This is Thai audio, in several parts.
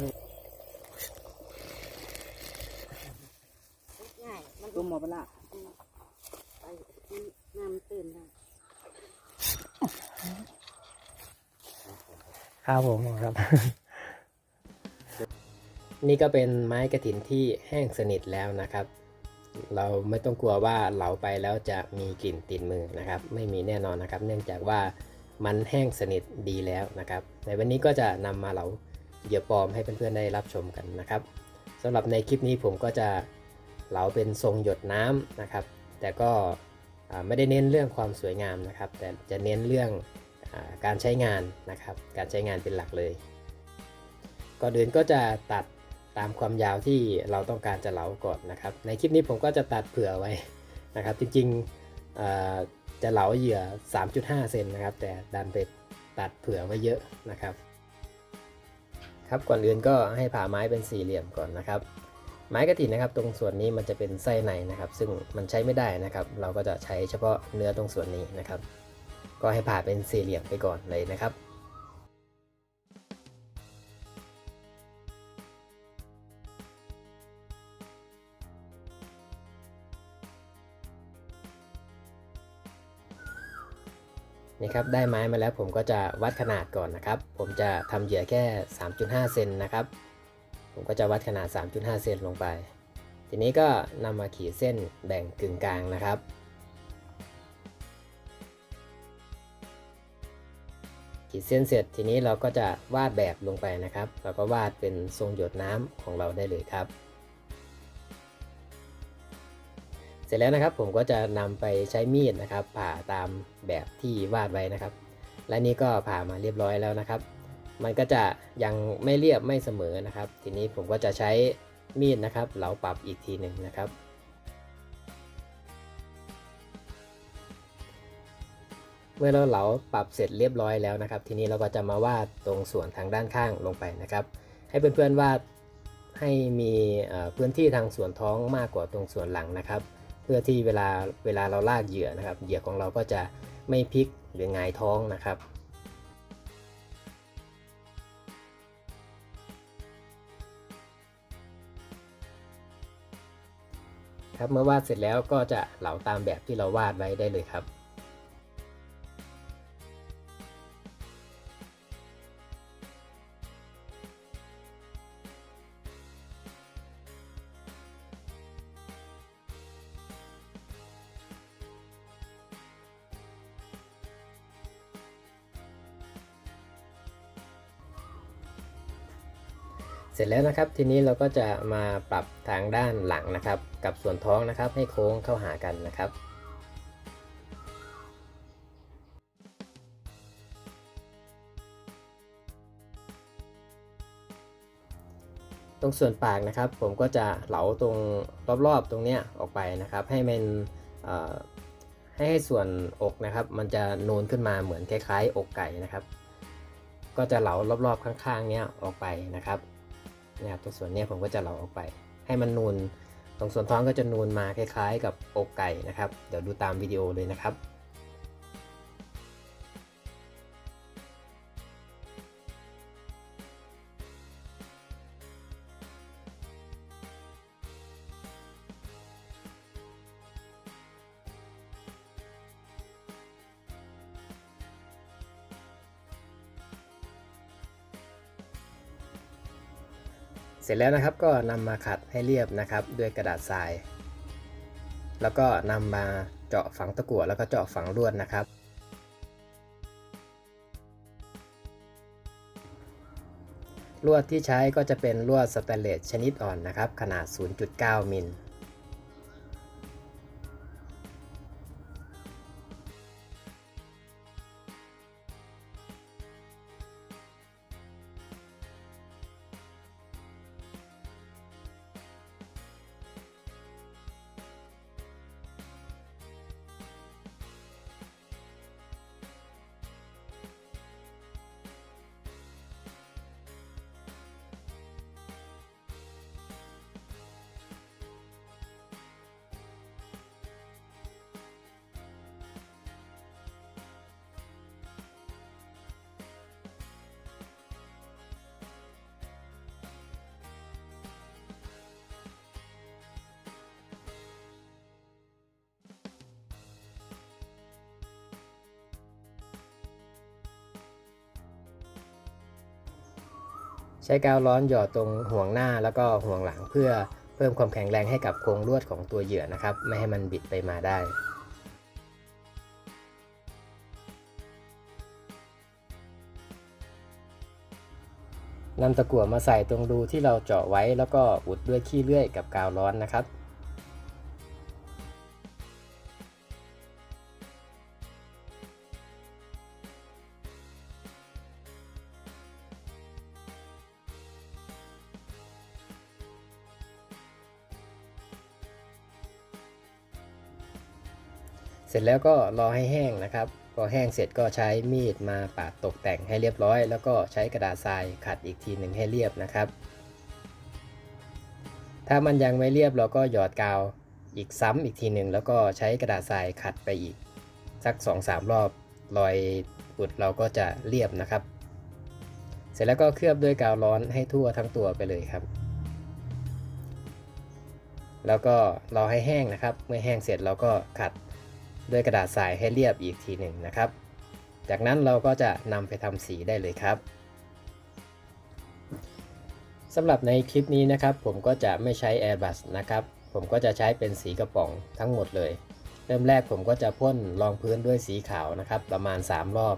ง่ายมันตุ้มหมอปลาไปน้ำตื่นแล้วครับผมครับ นี่ก็เป็นไม้กระถินที่แห้งสนิทแล้วนะครับ เราไม่ต้องกลัวว่าเหลาไปแล้วจะมีกลิ่นติดมือนะครับ ไม่มีแน่นอนนะครับ เนื่องจากว่ามันแห้งสนิทดีแล้วนะครับ ในวันนี้ก็จะนำมาเหลา เหยื่อปลอมให้เพื่อนๆได้รับชมกันนะครับสำหรับในคลิปนี้ผมก็จะเหลาเป็นทรงหยดน้ำนะครับ แต่ก็ไม่ได้เน้นเรื่องความสวยงามนะครับ แต่จะเน้นเรื่องอการใช้งานนะครับ การใช้งานเป็นหลักเลยก่อนอื่นก็จะตัดตามความยาวที่เราต้องการจะเหลาก่อนนะครับ ในคลิปนี้ผมก็จะตัดเผื่อไว้นะครับ จริงๆจะเหลาเหยื่อ 3.5 เซนนะครับ แต่ดันไปตัดเผื่อไว้เยอะนะครับ ครับก่อนอื่นก็ให้ผ่าไม้เป็นสี่เหลี่ยมก่อนนะครับ ไม้กระถินนะครับ ตรงส่วนนี้มันจะเป็นไส้ในนะครับ ซึ่งมันใช้ไม่ได้นะครับ เราก็จะใช้เฉพาะเนื้อตรงส่วนนี้นะครับ ก็ให้ผ่าเป็นสี่เหลี่ยมไปก่อนเลยนะครับ นี่ครับได้ไม้มาแล้วผมก็จะวัดขนาดก่อนนะครับ ผมจะทำเหยื่อแค่ 3.5 เซนนะครับ ผมก็จะวัดขนาด 3.5 เซนลงไป ทีนี้ก็นำมาขีดเส้นแบ่งกึ่งกลางนะครับขีดเส้นเสร็จทีนี้เราก็จะวาดแบบลงไปนะครับ เราก็วาดเป็นทรงหยดน้ำของเราได้เลยครับ เสร็จแล้วนะครับผมก็จะนำไปใช้มีดนะครับ ผ่าตามแบบที่วาดไว้นะครับ และนี่ก็ผ่ามาเรียบร้อยแล้วนะครับ มันก็จะยังไม่เรียบไม่เสมอนะครับ ทีนี้ผมก็จะใช้มีดนะครับ เหลาปรับอีกทีหนึ่งนะครับเมื่อเราเหลาปรับเสร็จเรียบร้อยแล้วนะครับ ทีนี้เราก็จะมาวาดตรงส่วนทางด้านข้างลงไปนะครับ ให้เพื่อนๆวาดให้มีพื้นที่ทางส่วนท้องมากกว่าตรงส่วนหลังนะครับ พื่อที่เวลาเวลาเราลากเหยื่อนะครับ เหยื่อของเราก็จะไม่พลิกหรือหงายท้องนะครับ ครับเมื่อวาดเสร็จแล้วก็จะเหลาตามแบบที่เราวาดไว้ได้เลยครับ สร็จแล้วนะครับทีนี้เราก็จะมาปรับทางด้านหลังนะครับ กับส่วนท้องนะครับให้โค้งเข้าหากันนะครับ ตรงส่วนปากนะครับ ผมก็จะเหลาตรงรอบๆตรงเนี้ยออกไปนะครับ ให้มันให้ให้ส่วนอกนะครับ มันจะนูนขึ้นมาเหมือนคล้ายๆ อกไก่นะครับ ก็จะเหลารอบๆข้างๆเนี้ยออกไปนะครับ นะครับตรงส่วนนี้ผมก็จะเหลาออกไป ให้มันนูน ตรงส่วนท้องก็จะนูนมาคล้ายๆ กับอกไก่นะครับ เดี๋ยวดูตามวิดีโอเลยนะครับ แล้วนะครับก็นำมาขัดให้เรียบนะครับ ด้วยกระดาษทราย แล้วก็นำมาเจาะฝังตะกั่วแล้วก็เจาะฝังลวดนะครับ ลวดที่ใช้ก็จะเป็นลวดสแตนเลสชนิดอ่อนนะครับ ขนาด 0.9 มิล ใช้กาวร้อนหยอดตรงห่วงหน้าแล้วก็ห่วงหลังเพื่อเพิ่มความแข็งแรงให้กับโครงลวดของตัวเหยื่อนะครับ ไม่ให้มันบิดไปมาได้ นำตะกั่วมาใส่ตรงรูที่เราเจาะไว้แล้วก็อุดด้วยขี้เลื่อยกับกาวร้อนนะครับ เสร็จแล้วก็รอให้แห้งนะครับพอแห้งเสร็จก็ใช้มีดมาปาดตกแต่งให้เรียบร้อย แล้วก็ใช้กระดาษทรายขัดอีกทีหนึ่งให้เรียบนะครับ ถ้ามันยังไม่เรียบเราก็หยอดกาวอีกซ้ำอีกทีหนึ่งแล้วก็ใช้กระดาษทรายขัดไปอีก สัก 2-3 รอบรอยอุดเราก็จะเรียบนะครับ เสร็จแล้วก็เคลือบด้วยกาวร้อนให้ทั่วทั้งตัวไปเลยครับ แล้วก็รอให้แห้งนะครับ เมื่อแห้งเสร็จเราก็ขัด ด้วยกระดาษทรายให้เรียบอีกทีหนึ่งนะครับ จากนั้นเราก็จะนำไปทำสีได้เลยครับสำหรับในคลิปนี้นะครับ ผมก็จะไม่ใช้ Airbus นะครับ ผมก็จะใช้เป็นสีกระป๋องทั้งหมดเลย เริ่มแรกผมก็จะพ่นรองพื้นด้วยสีขาวนะครับ ประมาณ 3 รอบ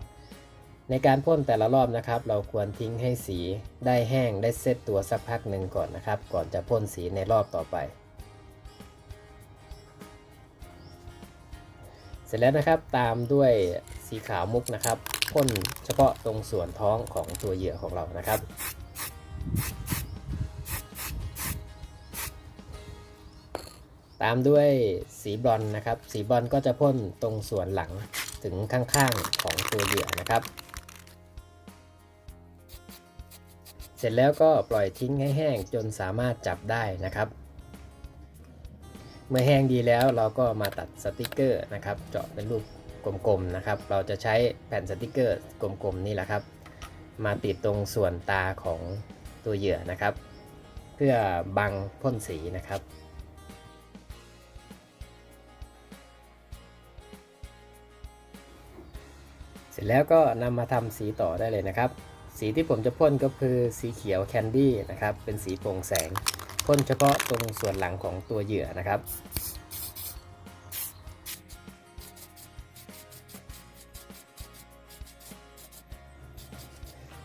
ในการพ่นแต่ละรอบนะครับ เราควรทิ้งให้สีได้แห้งได้เซตตัวสักพักหนึ่งก่อนนะครับ ก่อนจะพ่นสีในรอบต่อไป สร็จแล้วนะครับตามด้วยสีขาวมุกนะครับพ่นเฉพาะตรงส่วนท้องของตัวเหยื่อของเรานะครับ ตามด้วยสีบรอนนะครับ สีบรอนก็จะพ่นตรงส่วนหลังถึงข้างๆของตัวเหยื่อนะครับ เสร็จแล้วก็ปล่อยทิ้งให้แห้งจนสามารถจับได้นะครับ เมื่อแห้งดีแล้วเราก็มาตัดสติกเกอร์นะครับ เจาะเป็นรูปกลมๆนะครับ เราจะใช้แผ่นสติกเกอร์กลมๆนี่แหละครับ มาติดตรงส่วนตาของตัวเหยื่อนะครับ เพื่อบังพ่นสีนะครับเสร็จแล้วก็นำมาทำสีต่อได้เลยนะครับ สีที่ผมจะพ่นก็คือสีเขียวแคนดี้นะครับ เป็นสีโปร่งแสง พ่นเฉพาะตรงส่วนหลังของตัวเหยื่อนะครับ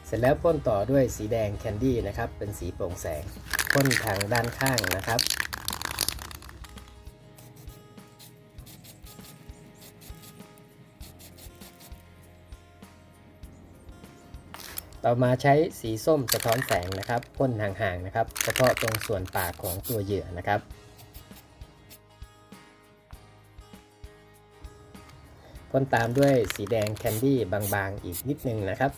เสร็จแล้วพ่นต่อด้วยสีแดงแคนดี้นะครับ เป็นสีโปร่งแสงพ่นทางด้านข้างนะครับ ต่อมาใช้สีส้มสะท้อนแสงนะครับพ่นห่างๆนะครับเฉพาะตรงส่วนปากของตัวเหยื่อนะครับ พ่นตามด้วยสีแดงแคนดี้บางๆอีกนิดนึงนะครับ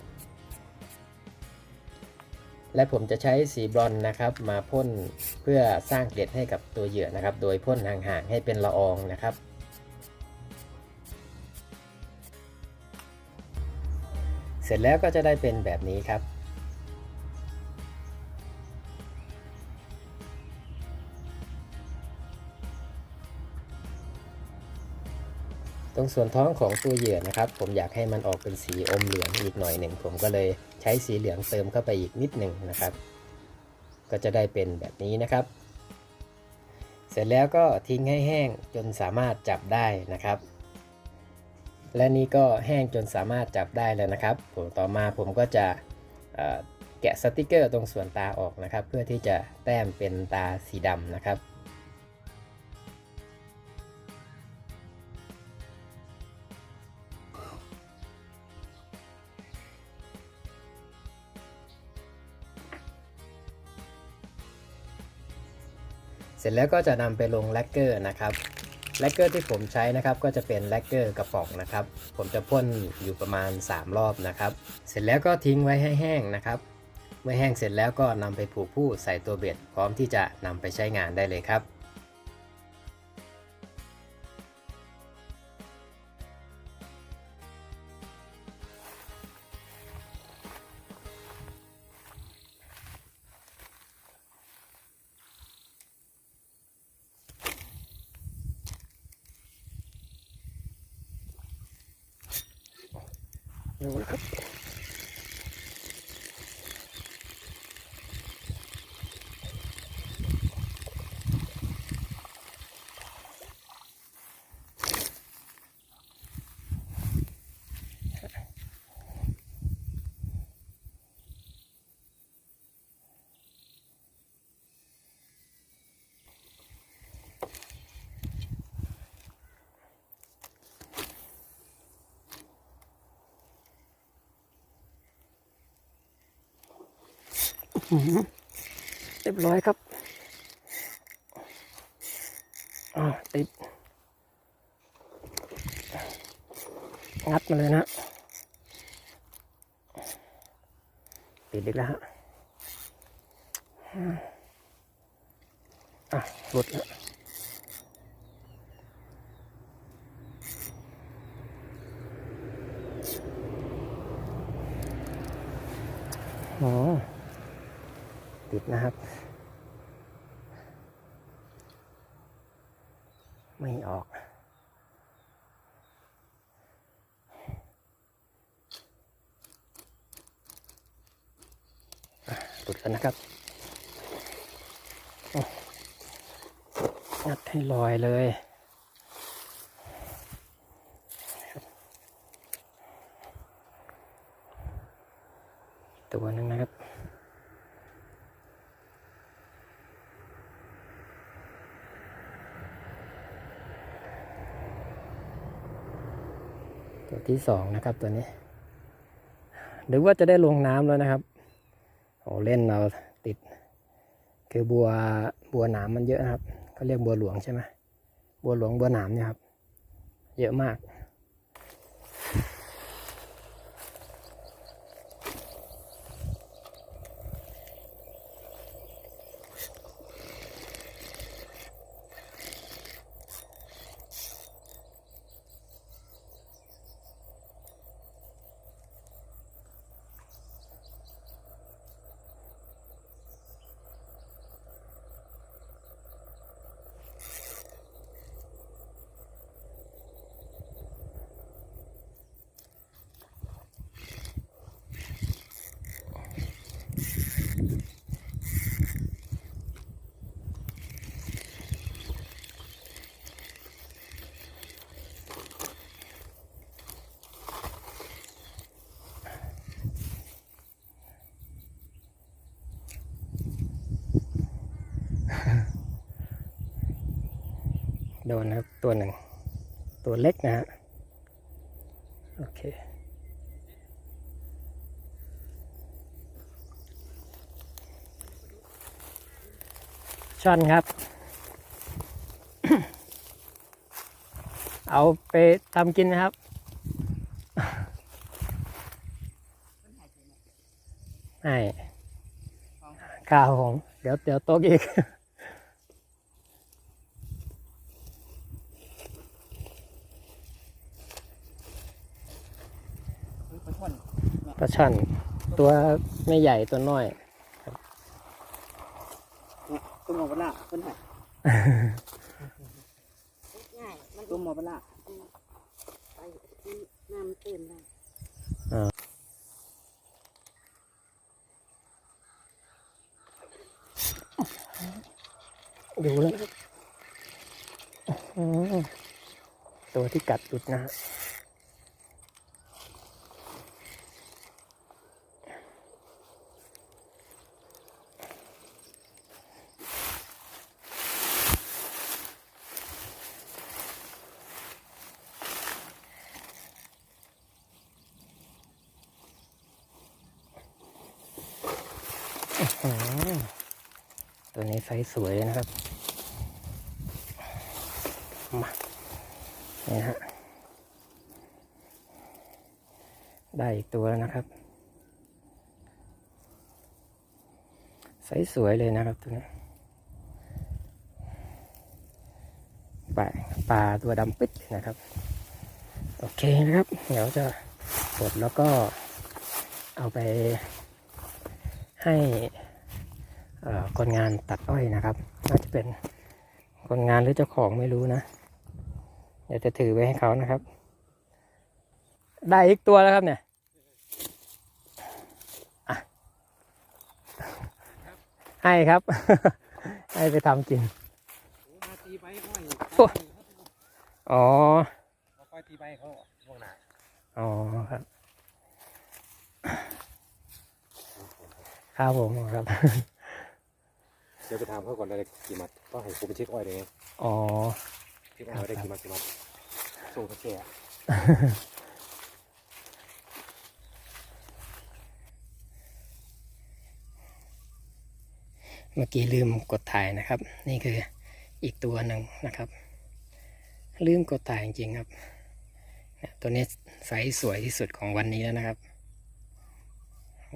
และผมจะใช้สีบรอนนะครับ มาพ่นเพื่อสร้างเกล็ดให้กับตัวเหยื่อนะครับ โดยพ่นห่างๆให้เป็นละอองนะครับ เสร็จแล้วก็จะได้เป็นแบบนี้ครับ ตรงส่วนท้องของตัวเหยื่อนะครับ ผมอยากให้มันออกเป็นสีอมเหลืองอีกหน่อยหนึ่ง ผมก็เลยใช้สีเหลืองเติมเข้าไปอีกนิดหนึ่งนะครับ ก็จะได้เป็นแบบนี้นะครับ เสร็จแล้วก็ทิ้งให้แห้งจนสามารถจับได้นะครับ และนี่ก็แห้งจนสามารถจับได้แล้วนะครับ ผมต่อมาผมก็จะแกะสติกเกอร์ตรงส่วนตาออกนะครับ เพื่อที่จะแต้มเป็นตาสีดำนะครับเสร็จแล้วก็จะนำไปลงแลกเกอร์นะครับ แลกเกอร์ที่ผมใช้นะครับก็จะเป็นแลกเกอร์กระป๋องนะครับ ผมจะพ่นอยู่ประมาณ 3 รอบนะครับ เสร็จแล้วก็ทิ้งไว้ให้แห้งนะครับ เมื่อแห้งเสร็จแล้วก็นำไปผูกผู้ใส่ตัวเบ็ดพร้อมที่จะนำไปใช้งานได้เลยครับ ดูน เรียบร้อยครับอ่าติดงัดมาเลยนะติดอีกแล้วฮะอะหลุดแล้วโอ้ ติดนะครับ ไม่ออก หลุดแล้วนะครับงัดให้ลอยเลยครับตัวหนึงนะครับ ตัว ที่สองนะครับตัวนี้หรือว่าจะได้ลงน้ำแล้วนะครับโอ้เล่นเราติด คือบัวบัวหนามมันเยอะนะครับเขาเรียกบัวหลวงใช่ไหมบัวหลวงบัวหนามเนี่ยครับ เยอะมาก โดนนะครับตัวหนึ่ง ตัวเล็กนะฮะ โอเค ช่อนครับ เอาไปทำกินนะครับไม่ข้าวผมเดี๋ยวเดี๋ยวโต๊ะอีก ปลาช่อน ปลาช่อน ตัวไม่ใหญ่ตัวน้อยเนี่ยต้มหมอปลาเพิ่นให้ง่ายมันต้มหมอปลาไปน้ำตื่นแล้วดูแล้วนะครับอื้อหือตัวที่กัดหลุดนะ วนี้ไซส์สวยนะครับ มานี่ฮะ ได้อีกตัวแล้วนะครับ ไซส์สวยเลยนะครับตัวนี้ปลาปลาตัวดำปิดเลยนะครับ โอเคนะครับ เดี๋ยวจะกดแล้วก็เอาไปให้ คนงานตัดอ้อยนะครับ น่าจะเป็นคนงานหรือเจ้าของไม่รู้นะ เดี๋ยวจะถือไว้ให้เขานะครับ ได้อีกตัวแล้วครับเนี่ยอะให้ครับ ให้ไปทำกินมาตีใบอ้อยโอ้อ๋อมาคอยตีใบเขาช่วงหน้าอ๋อครับ ครับผมครับ เดี๋ยวไปถามเขาก่อนได้กี่มัดต้องให้ผมไปเช็คอ้อยเลยไงอ๋อ เช็คอ้อยได้กี่มัดกี่มัดส่งเขาแช่เมื่อกี้ลืมกดถ่ายนะครับ นี่คืออีกตัวหนึ่งนะครับ ลืมกดถ่ายจริงๆครับเนี่ยตัวนี้ไซส์สวยที่สุดของวันนี้แล้วนะครับ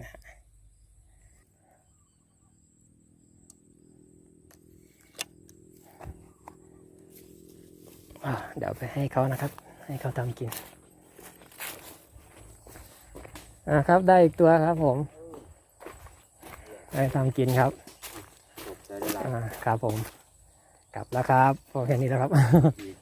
นะฮะอ่า เดี๋ยวไปให้เขานะครับ ให้เขาทำกินอ่าครับได้อีกตัวครับผมได้ทำกินครับขอบใจได้หลายอ่าครับผม กลับแล้วครับพอแค่นี้แล้วครับอีก